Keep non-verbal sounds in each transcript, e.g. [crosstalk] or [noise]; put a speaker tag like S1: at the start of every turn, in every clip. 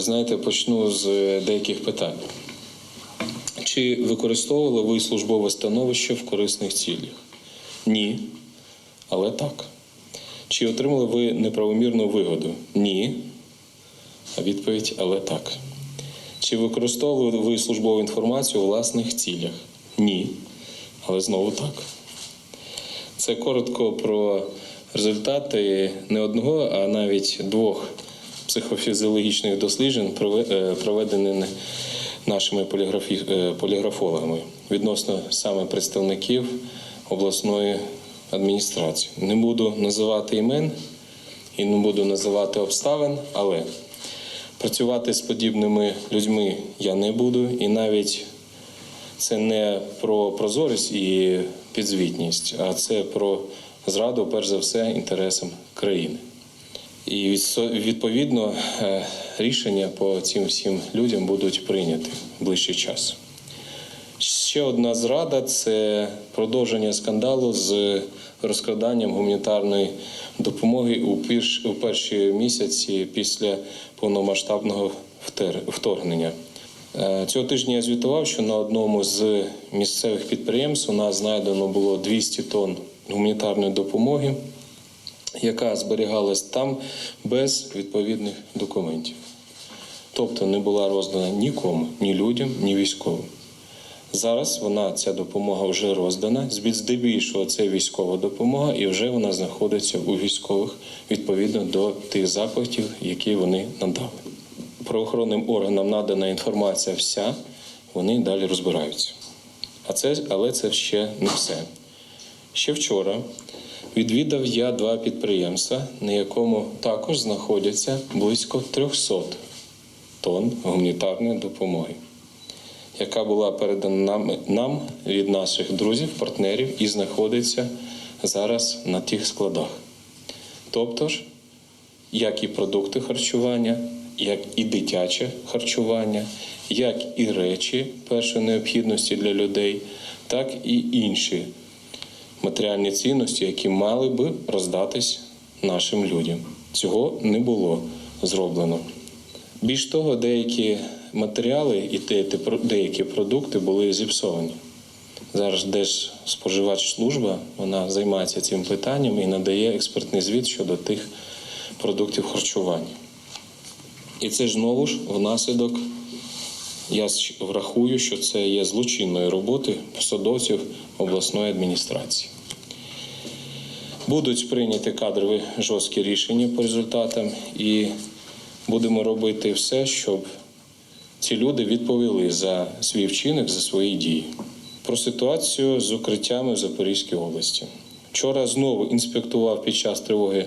S1: Ви знаєте, почну з деяких питань. Чи використовували ви службове становище в корисних цілях? Ні, але так. Чи отримали ви неправомірну вигоду? Ні. А відповідь але так. Чи використовували ви службову інформацію у власних цілях? Ні. Але знову так. Це коротко про результати не одного, а навіть двох психофізіологічних досліджень, е, проведених нашими е, поліграфологами відносно саме представників обласної адміністрації. Не буду називати імен і не буду називати обставин, але працювати з подібними людьми я не буду, і навіть це не про прозорість і підзвітність, а це про зраду, перш за все, інтересам країни. І відповідно е, рішення по цим всім людям будуть прийняті в ближчий час. Ще одна зрада це продовження скандалу з розкраданням гуманітарної допомоги у перш- у перші місяці після повномасштабного вторгнення. Е, Цього тижня я звітував, що на одному з місцевих підприємств у нас знайдено було 200 тонн гуманітарної допомоги, яка зберігалась там без відповідних документів. Тобто не була роздана нікому, ні людям, ні військовим. Зараз вона, ця допомога вже роздана. Здебільшого це військова допомога, і вже вона знаходиться у військових відповідно до тих запитів, які вони надали. Правоохоронним органам надана інформація вся, вони далі розбираються. А це, але це ще не все. Ще вчора відвідав я два підприємства, на якому також знаходяться близько 300 тонн гуманітарної допомоги яка була передана нам, нам від наших друзів, партнерів і знаходиться зараз на тих складах. Тобто ж, як і продукти харчування, як і дитяче харчування, як і речі першої необхідності для людей, так і інші матеріальні цінності, які мали би роздатись нашим людям. Цього не було зроблено. Більш того, деякі матеріали і деякі продукти були зіпсовані. Зараз Держспоживачслужба вона займається цим питанням і надає експертний звіт щодо тих продуктів харчування. І це ж знову ж внаслідок, я врахую, що це є злочинної роботи посадовців обласної адміністрації. Будуть прийняті кадрові жорсткі рішення по результатам, і будемо робити все, щоб ці люди відповіли за свій вчинок, за свої дії. Про ситуацію з укриттями в Запорізькій області. Вчора знову інспектував під час тривоги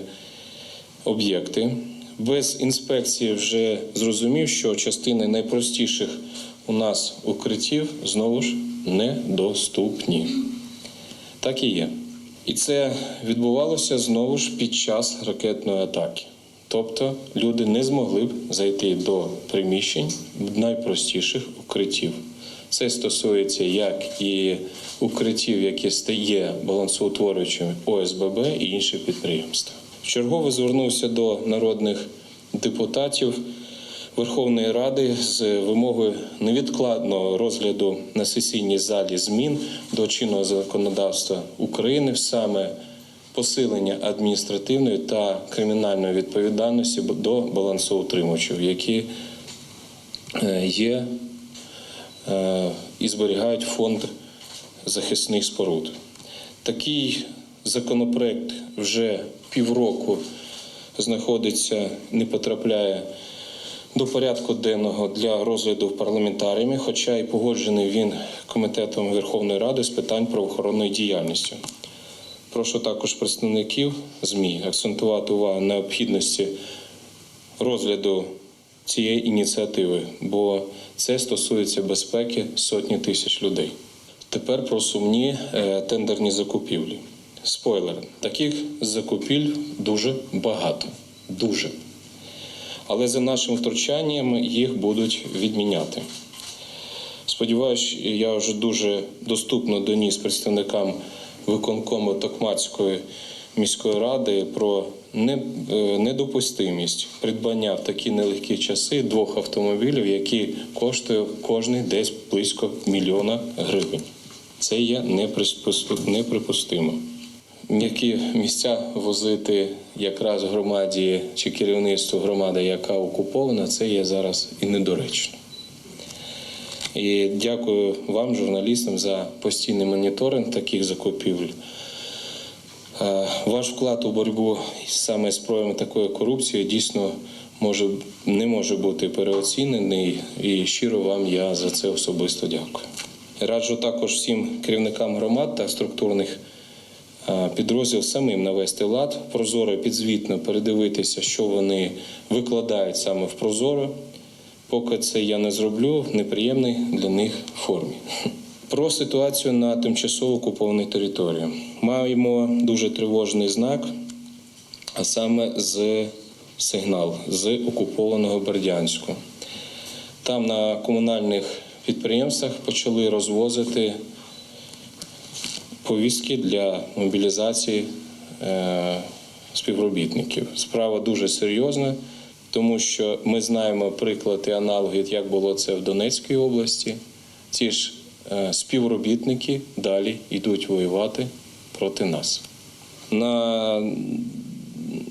S1: об'єкти. Без інспекції вже зрозумів, що частини найпростіших у нас укриттів знову ж недоступні. Так і є. І це відбувалося знову ж під час ракетної атаки. Тобто люди не змогли б зайти до приміщень найпростіших укриттів. Це стосується як і укриттів, які стає балансоутворюючими ОСББ і інших підприємств. Вчергово звернувся до народних депутатів Верховної Ради з вимогою невідкладного розгляду на сесійній залі змін до чинного законодавства України саме посилення адміністративної та кримінальної відповідальності до балансоутримувачів, які е, є е, і зберігають фонд захисних споруд. Такий законопроект вже півроку знаходиться, не потрапляє до порядку денного для розгляду парламентаріями, хоча і погоджений він комітетом Верховної Ради з питань правоохоронної діяльності. Прошу також представників ЗМІ акцентувати увагу на необхідності розгляду цієї ініціативи, бо це стосується безпеки сотні тисяч людей. Тепер про сумні е, тендерні закупівлі. Спойлер, таких закупівель дуже багато. Дуже. Але за нашим втручанням їх будуть відміняти. Сподіваюсь, я вже дуже доступно доніс представникам виконкому Токмацької міської ради про е, недопустимість придбання в такі нелегкі часи двох автомобілів, які коштує кожний десь близько мільйона гривень. Це є неприпустимо. Які місця возити якраз громаді чи керівництву громади, яка окупована, це є зараз і недоречно. І дякую вам, журналістам, за постійний моніторинг таких закупівель. Ваш вклад у боротьбу саме з проявами такої корупції дійсно може не може бути переоцінений, і щиро вам я за це особисто дякую. Раджу також всім керівникам громад та структурних е, підрозділів самим навести лад, прозоро підзвітно передивитися, що вони викладають саме в прозоро. Поки це я не зроблю в неприємній для них формі. [laughs] Про ситуацію на тимчасово окупованій території. Маємо дуже тривожний знак, а саме з сигнал з окупованого Бердянську. Там на комунальних підприємствах почали розвозити повістки для мобілізації е, співробітників. Справа дуже серйозна, тому що ми знаємо приклад і аналоги, як було це в Донецькій області. Ці ж е, співробітники далі йдуть воювати проти нас. На,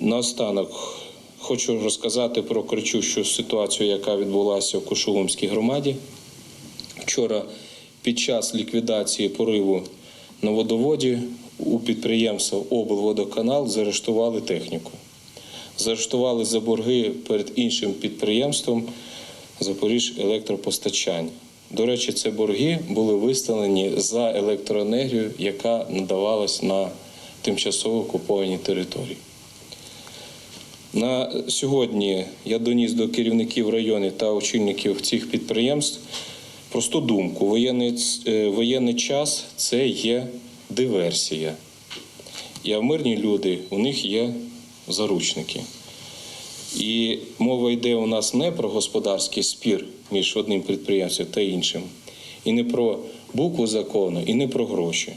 S1: наостанок хочу розказати про кричущу ситуацію, яка відбулася в Кушугумській громаді. Вчора під час ліквідації пориву на водоводі у підприємства облводоканал заарештували техніку. Заарештували за борги перед іншим підприємством Запоріж електропостачання. До речі, це борги були виставлені за електроенергію, яка надавалась на тимчасово окупованій території. На сьогодні я доніс до керівників районів та очільників цих підприємств просту думку: воєнний, е, воєнний час це є диверсія. І мирні люди, у них є заручники. І мова йде у нас не про господарський спір між одним підприємством та іншим, і не про букву закону, і не про гроші.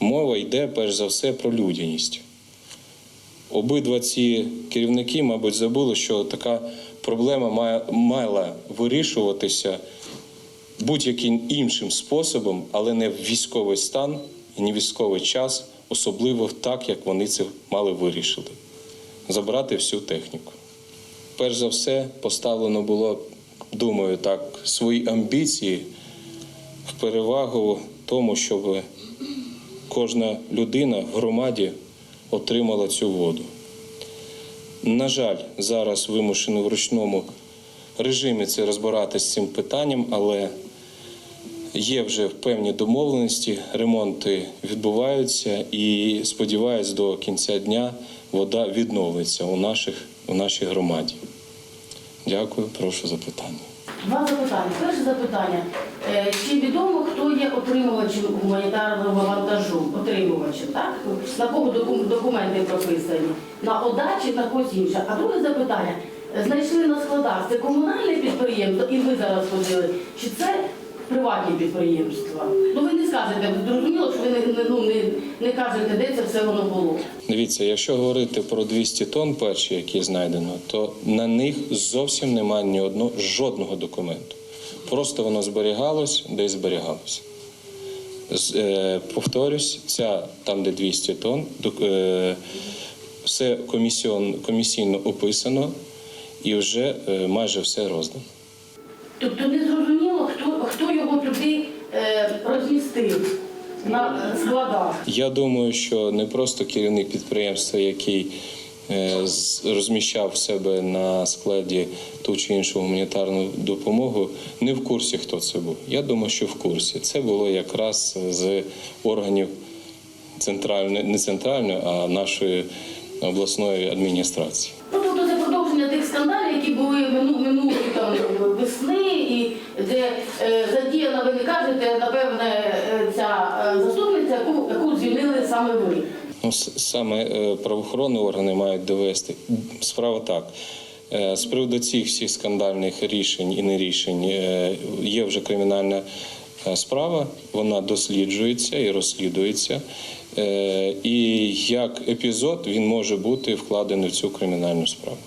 S1: Мова йде перш за все про людяність. Обидва ці керівники, мабуть, забули, що така проблема має- мала вирішуватися будь-яким іншим способом, але не в військовий стан і не в військовий час, особливо так, як вони це мали вирішити. Забрати всю техніку. Перш за все, поставлено було, думаю, так, свої амбіції в перевагу тому, щоб кожна людина в громаді отримала цю воду. На жаль, зараз вимушено в ручному режимі це розбиратися з цим питанням, але є вже певні домовленості, ремонти відбуваються і сподіваюсь, до кінця дня вода відновиться у, наших, у нашій громаді. Дякую, прошу запитання.
S2: Два запитання. Перше запитання. Е, Чи відомо, хто є отримувачем гуманітарного вантажу? Отримувачем, так? На кого документи прописані? На ОДА чи на когось інше? А друге запитання. Знайшли на складах, це комунальне підприємство, і ви зараз ходили, чи це приватні підприємства? Ну ви не скажете, зрозуміло, що ви не, не, ну, не, не кажете, де це все воно було.
S1: Дивіться, якщо говорити про 200 тонн перші, які знайдено, то на них зовсім немає ні одного жодного документу. Просто воно зберігалось, десь зберігалось. З- е, повторюсь, ця там, де 200 тонн, е, все комісіон, комісійно описано і вже е, майже все роздано.
S2: Тобто не зрозуміло, хто, хто його туди е, на складах.
S1: Я думаю, що не просто керівник підприємства, який е, розміщав в себе на складі ту чи іншу гуманітарну допомогу, не в курсі, хто це був. Я думаю, що в курсі. Це було якраз з органів центральної, не центральної, а нашої обласної адміністрації.
S2: Ну, тобто це продовження тих скандалів, які були мину, минулої там весни, і де е, задіяна, ви не кажете, напевне, е, ця е, заступниця, яку, яку звільнили саме ви.
S1: Ну, саме е, правоохоронні органи мають довести. Справа так. Е, З приводу цих всіх скандальних рішень і нерішень е, є вже кримінальна е, справа, вона досліджується і розслідується. Е, І як епізод він може бути вкладений в цю кримінальну справу.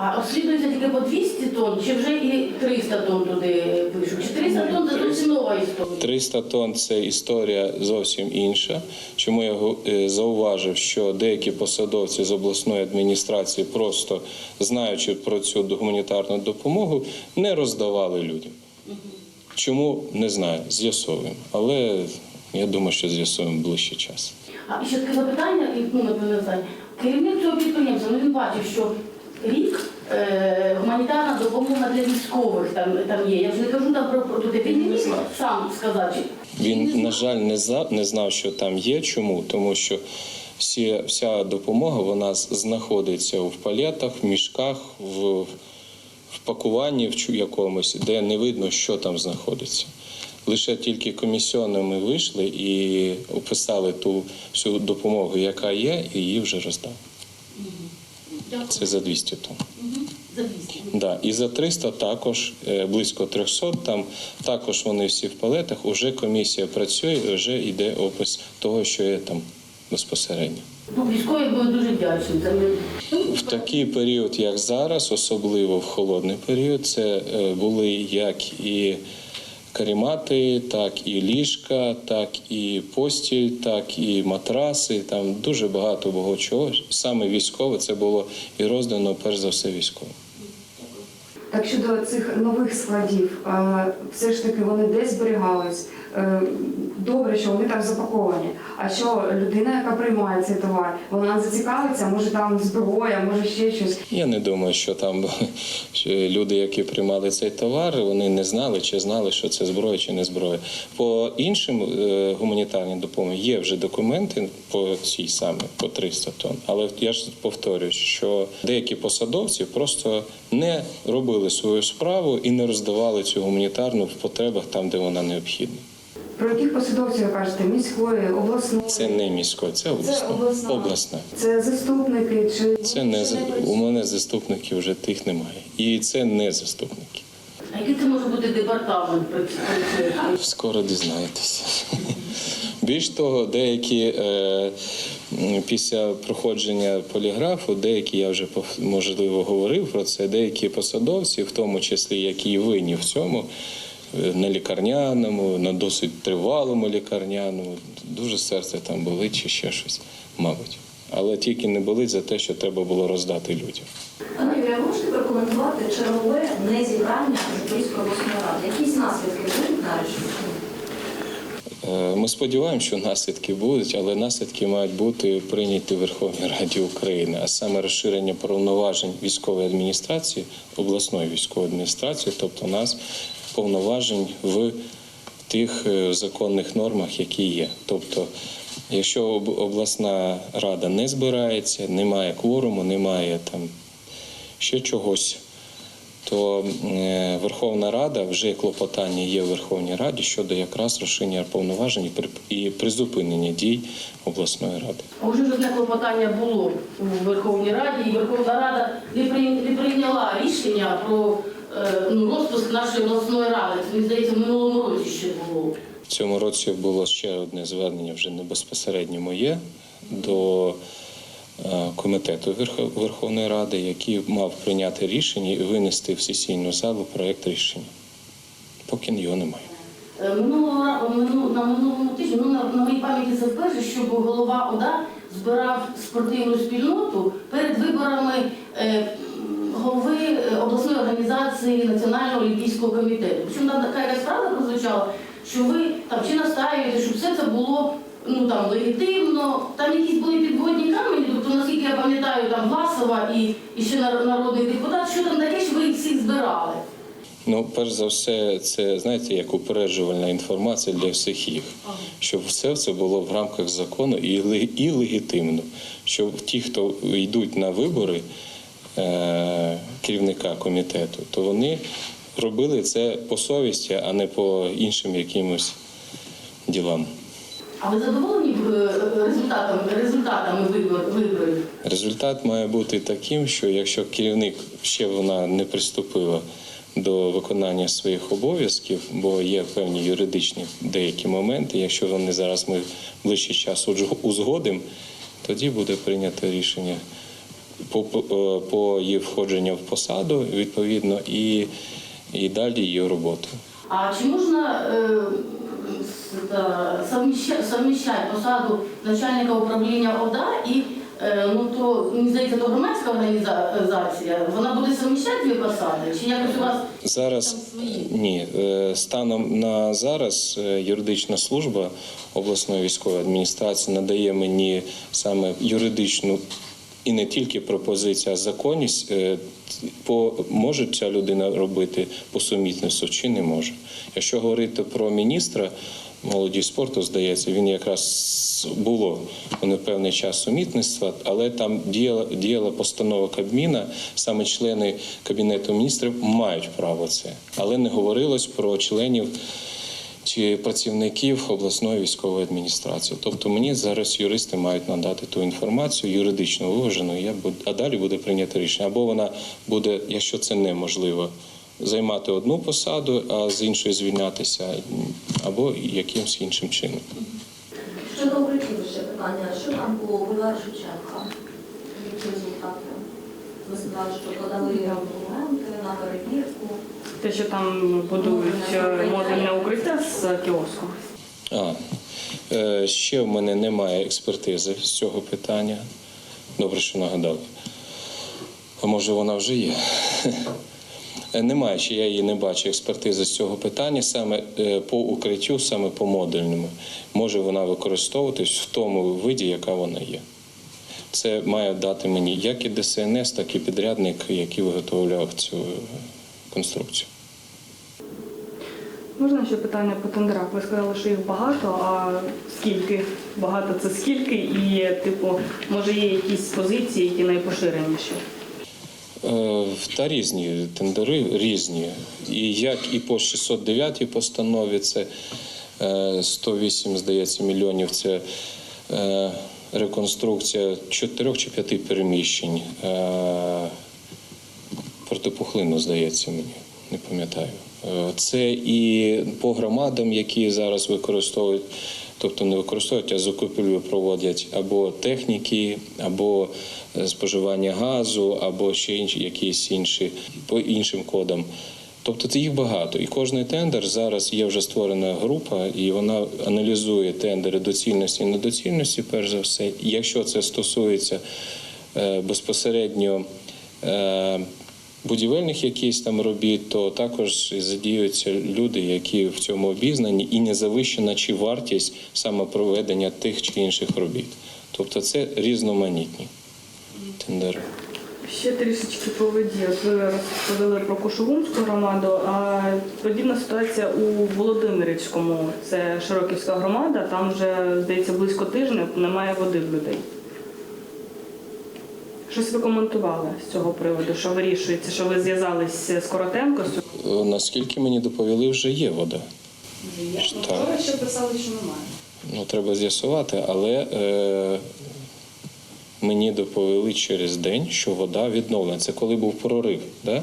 S2: А розслідується тільки по 200 тонн, чи вже і 300 тонн туди пишуть? Чи 300 тонн це зовсім нова історія?
S1: 300 тонн це історія зовсім інша. Чому я е, зауважив, що деякі посадовці з обласної адміністрації, просто знаючи про цю гуманітарну допомогу, не роздавали людям. Чому не знаю, з'ясовуємо. Але я думаю, що з'ясуємо ближче час.
S2: А ще таке запитання, і ну, напевно. Керівник цього підприємства, ну він бачив, що рік е, гуманітарна допомога для військових там, там є. Я вже не кажу там про, про туди. Він не міг сам сказати. чи-
S1: Він, на жаль, не знав, не знав, що там є. Чому? Тому що всі, вся допомога вона знаходиться в палетах, в мішках, в, в пакуванні в якомусь, де не видно, що там знаходиться. Лише тільки комісіонно ми вийшли і описали ту всю допомогу, яка є, і її вже роздали. Це за 200 тонн.
S2: За 200.
S1: Да, і за 300 також е, близько 300, Там також вони всі в палетах. Уже комісія працює, вже йде опис того, що є там безпосередньо.
S2: Ну, військові були дуже вдячні.
S1: В такий період, як зараз, особливо в холодний період, це е, були як і карімати, так і ліжка, так і постіль, так і матраси. Там дуже багато було чого. Саме військове це було і роздано перш за все військовим.
S3: Так щодо цих нових складів, е, все ж таки вони десь зберігались. Добре, що вони там запаковані. А що людина, яка приймає цей товар, вона зацікавиться, може там зброя, може ще щось.
S1: Я не думаю, що там [laughs] люди, які приймали цей товар, вони не знали чи знали, що це зброя чи не зброя. По іншим е, гуманітарним допомогам є вже документи по цій саме по 300 тонн. Але я ж повторюю, що деякі посадовці просто не робили свою справу і не роздавали цю гуманітарну в потребах там, де вона необхідна.
S3: Про яких посадовців ви кажете? Міської, обласної?
S1: Це не місько, це обласна.
S3: обласна.
S1: обласна.
S3: Це заступники чи
S1: Це не за- у мене заступників вже тих немає. І це не заступники.
S2: А який це може бути департамент?
S1: Скоро дізнаєтеся. [laughs] Більш того, деякі е, після проходження поліграфу, деякі я вже можливо говорив про це, деякі посадовці, в тому числі які і винні в цьому, на лікарняному, на досить тривалому лікарняному, дуже серце там болить чи ще щось, мабуть. Але тільки не болить за те, що треба було роздати людям.
S4: Пане Юрію, можете прокоментувати чергове незібрання Запорізької обласної ради? Якісь наслідки будуть нарешті?
S1: Е, Ми сподіваємося, що наслідки будуть, але наслідки мають бути прийняті в Верховній Раді України, а саме розширення повноважень військової адміністрації, обласної військової адміністрації, тобто нас повноважень в тих е, законних нормах, які є. Тобто, якщо обласна рада не збирається, немає кворуму, немає там ще чогось то е, Верховна Рада вже клопотання є в Верховній Раді щодо якраз розширення повноважень і призупинення дій обласної ради.
S2: А Вже ж одне клопотання було у Верховній Раді, і Верховна Рада не прийняла рішення про ну, розпуск нашої обласної ради. Це, мені здається, в минулому році ще було.
S1: В цьому році було ще одне звернення, вже не безпосередньо моє, до е, комітету Верховної Ради, який мав прийняти рішення і винести в сесійну залу проєкт рішення. Поки його немає.
S2: Е, Минулого ра- на минулому тижні, ну на, на моїй пам'яті це вперше, щоб голова ОДА збирав спортивну спільноту перед виборами е, голови е, організації Національного олімпійського комітету. Причому там така якась правда прозвучала, що ви там чи настаюєте, щоб все це було ну там легітимно. Там якісь були підводні камені, тобто наскільки я пам'ятаю, там Власова і, і ще нар- народний депутат, що там таке, що ви їх всіх збирали.
S1: Ну, перш за все, це знаєте, як упереджувальна інформація для всіх їх, щоб все це було в рамках закону і, і легітимно. Щоб ті, хто йдуть на вибори керівника комітету, то вони робили це по совісті, а не по іншим якимось ділам.
S2: А ви задоволені е, результатами, результатами виборів?
S1: Результат має бути таким, що якщо керівник ще вона не приступила до виконання своїх обов'язків, бо є певні юридичні деякі моменти. Якщо вони зараз ми ближчий час узг- узгодимо, тоді буде прийнято рішення по, по, е, по її входженню в посаду, відповідно, і, і далі її роботу.
S2: А чи можна е, совміщати посаду начальника управління ОДА і е, ну то мені здається, то громадська організація, вона буде совміщати дві посади? Чи якось у вас
S1: Зараз
S2: свої?
S1: ні, Е, станом на зараз е, юридична служба обласної військової адміністрації надає мені саме юридичну і не тільки пропозиція, а законність. е, По може ця людина робити по сумісництву чи не може. Якщо говорити про міністра молоді спорту, здається, він якраз було на певний час сумітництва, але там діяла, діяла постанова Кабміна, саме члени Кабінету міністрів мають право це, але не говорилось про членів чи працівників обласної військової адміністрації. Тобто мені зараз юристи мають надати ту інформацію юридично виважену, я буду, а далі буде прийнято рішення. Або вона буде, якщо це неможливо, займати одну посаду, а з іншої звільнятися, або якимось іншим чином.
S4: Щодо ще питання, що там було бульвар Шевченка? Які результати? Ви сказали, що подали на перевірку.
S5: Те, що там будують е, модульне укриття з кіоском.
S1: А, е, ще в мене немає експертизи з цього питання. Добре, що нагадали. А може вона вже є? Е, Немає, чи я її не бачу експертизи з цього питання саме е, по укриттю, саме по модульному. Може вона використовуватись в тому виді, яка вона є. Це має дати мені як і ДСНС, так і підрядник, який виготовляв цю е, конструкцію.
S5: Можна ще питання по тендерах? Ви сказали, що їх багато, а скільки? Багато це скільки? І, типу, може є якісь позиції, які найпоширеніші?
S1: Е, Та різні тендери різні. І як і по 609 постанові, це е, 108, здається, мільйонів. Це е, реконструкція чотирьох чи п'яти переміщень. Е, Протипухлину, здається мені, не пам'ятаю. Е, Це і по громадам, які зараз використовують, тобто не використовують, а закупівлю проводять або техніки, або е, споживання газу, або ще інші якісь інші по іншим кодам. Тобто це їх багато. І кожний тендер зараз є вже створена група, і вона аналізує тендери доцільності і недоцільності, перш за все. Якщо це стосується е, безпосередньо е, будівельних якісь там робіт, то також задіюються люди, які в цьому обізнані, і не завищена чи вартість саме проведення тих чи інших робіт. Тобто це різноманітні тендери.
S5: Ще трішечки по воді. От Ви розповіли про Кошугумську громаду, а подібна ситуація у Володимирівському. Це Широківська громада, там вже, здається, близько тижня немає води в людей. Щось ви коментували з цього приводу, що вирішується, що ви зв'язалися з Коротенко.
S1: Е, Наскільки мені доповіли, вже є вода. Так.
S5: Вчора ще писали, що немає.
S1: Ну, треба з'ясувати, але е, мені доповіли через день, що вода відновлена. Це коли був прорив, да?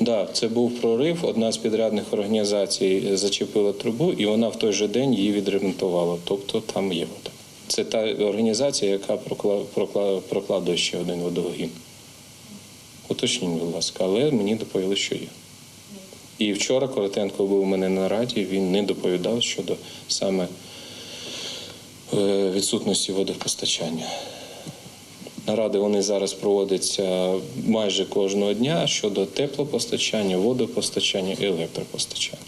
S1: Да, це був прорив. Одна з підрядних організацій зачепила трубу, і вона в той же день її відремонтувала. Тобто там є вода. Це та організація, яка прокла- прокла- прокладує ще один водогін. Уточніть, будь ласка, але мені доповіли, що є. І вчора Коротенко був у мене на раді, він не доповідав щодо саме е, відсутності водопостачання. Наради вони зараз проводяться майже кожного дня щодо теплопостачання, водопостачання і електропостачання.